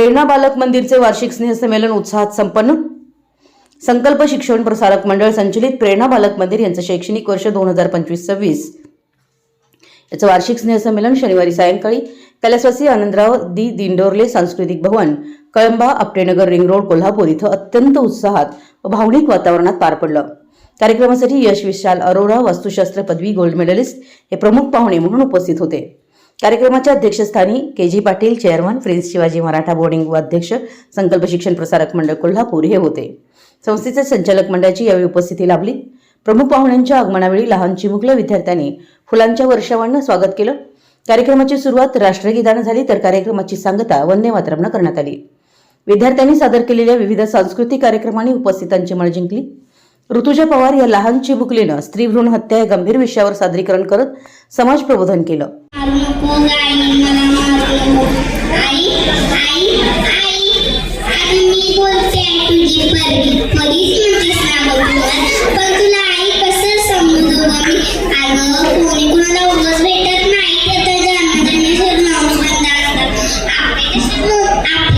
प्रेरणा बालक मंदिरचे वार्षिक स्नेहसंमेलन उत्साहात संपन्न. संकल्प शिक्षण प्रसारक मंडळ संचलित प्रेरणा बालक मंदिर यांचं शैक्षणिक वर्ष दोन हजार पंचवीस सव्वीस. याचं वार्षिक स्नेहसंमेलन शनिवारी सायंकाळी कैलासवासी आनंदराव दी दिंडोरले सांस्कृतिक भवन कळंबा आपटेनगर रिंग रोड कोल्हापूर इथं अत्यंत उत्साहात व भावनिक वातावरणात पार पडलं. कार्यक्रमासाठी यश विशाल अरोरा वास्तुशास्त्र पदवी गोल्ड मेडलिस्ट हे प्रमुख पाहुणे म्हणून उपस्थित होते. कार्यक्रमाच्या अध्यक्षस्थानी K G Patil chairman prince Shivaji Maratha boarding अध्यक्ष संकल्प शिक्षण प्रसारक मंडळ कोल्हापूर हे होते. संस्थेचे संचालक मंडळाची यावेळी उपस्थिती लाभली. प्रमुख पाहुण्यांच्या आगमनावेळी लहान चिमुकल्या विद्यार्थ्यांनी फुलांच्या वर्षावांना स्वागत केलं. कार्यक्रमाची सुरुवात राष्ट्रगीतानं झाली तर कार्यक्रमाची सांगता वंदे मातरमनं करण्यात आली. विद्यार्थ्यांनी सादर केलेल्या विविध सांस्कृतिक कार्यक्रमांनी उपस्थितांची मळ जिंकली. ऋतुजा पवार या लहान चिमुकलीनं स्त्री भ्रूण हत्या या गंभीर विषयावर सादरीकरण करत समाज प्रबोधन केलं. मारू मला आई आई आई मी बोलते तुझी पण तुला आई कसं अगं कोणी उगाच भेटत नाही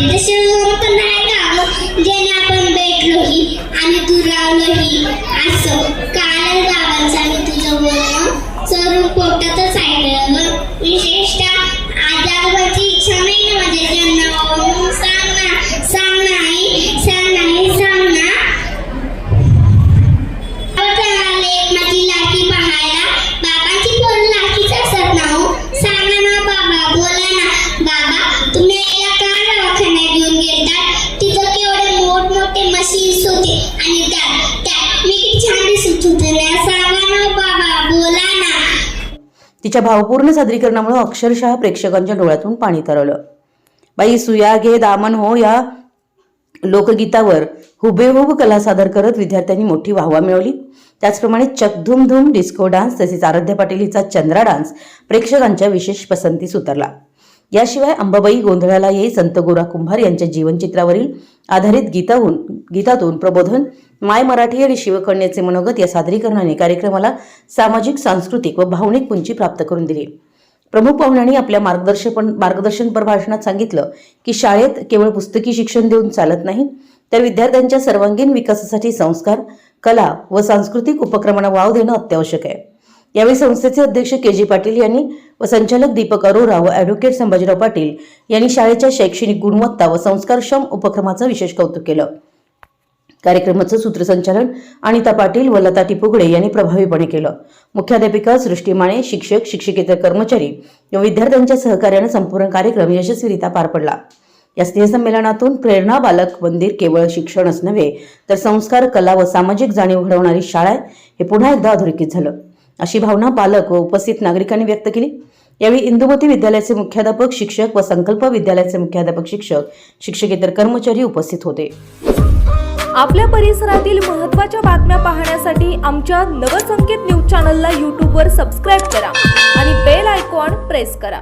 तसे लोक पण नाही का आपण आणि असं कारण गावांचा मी तुझं बोलणं चरून पोटातच ऐकलं तिच्या भावपूर्ण सादरीकरणामुळे अक्षरशः प्रेक्षकांच्या डोळ्यातून पाणी तरळलं. बाई सुया घे दामन हो या लोकगीतावर हुबेहूब कला सादर करत विद्यार्थ्यांनी मोठी वाहवा मिळवली. त्याचप्रमाणे चकधुमधुम डिस्को डान्स तसेच आराध्य पाटील हिचा चंद्रा डान्स प्रेक्षकांच्या विशेष पसंतीस उतरला. याशिवाय अंबाबाई गोंधळाला येई संत गोरा कुंभार यांच्या जीवनचित्रावरील आधारित गीताहून गीतातून प्रबोधन माय मराठी आणि शिवकन्याचे मनोगत या सादरीकरणाने कार्यक्रमाला सामाजिक सांस्कृतिक व भावनिक उंची प्राप्त करून दिली. प्रमुख पाहुण्यांनी आपल्या मार्गदर्शन मार्गदर्शनपर भाषणात सांगितलं की शाळेत केवळ पुस्तकी शिक्षण देऊन चालत नाही तर विद्यार्थ्यांच्या सर्वांगीण विकासासाठी संस्कार कला व सांस्कृतिक उपक्रमांना वाव देणं अत्यावश्यक आहे. यावेळी संस्थेचे अध्यक्ष के जी पाटील यांनी व संचालक दीपक अरोरा व ॲडव्होकेट संभाजीराव पाटील यांनी शाळेच्या शैक्षणिक गुणवत्ता व संस्कारक्षम उपक्रमाचं विशेष कौतुक केलं. कार्यक्रमाचं सूत्रसंचालन अनिता पाटील व लता टिपुगडे यांनी प्रभावीपणे केलं. मुख्याध्यापिका सृष्टी माने शिक्षक शिक्षकेतर कर्मचारी व विद्यार्थ्यांच्या सहकार्यानं संपूर्ण कार्यक्रम यशस्वीरित्या पार पडला. या स्नेहसंमेलनातून प्रेरणा बालक मंदिर केवळ शिक्षणच नव्हे तर संस्कार कला व सामाजिक जाणीव घडवणारी शाळा आहे हे पुन्हा एकदा अधोरेखित झालं. अशी भावना पालक व उपस्थित नागरिकांनी व्यक्त केली. यावेळी इंदुमती विद्यालयाचे मुख्याध्यापक शिक्षक व संकल्प विद्यालयाचे मुख्याध्यापक शिक्षक शिक्षकेतर कर्मचारी उपस्थित होते. आपल्या परिसरातील महत्त्वाच्या बातम्या पाहण्यासाठी आमच्या नवसंकेत न्यूज चॅनलला यूट्यूबवर सबस्क्राईब करा आणि बेल आयकॉन प्रेस करा.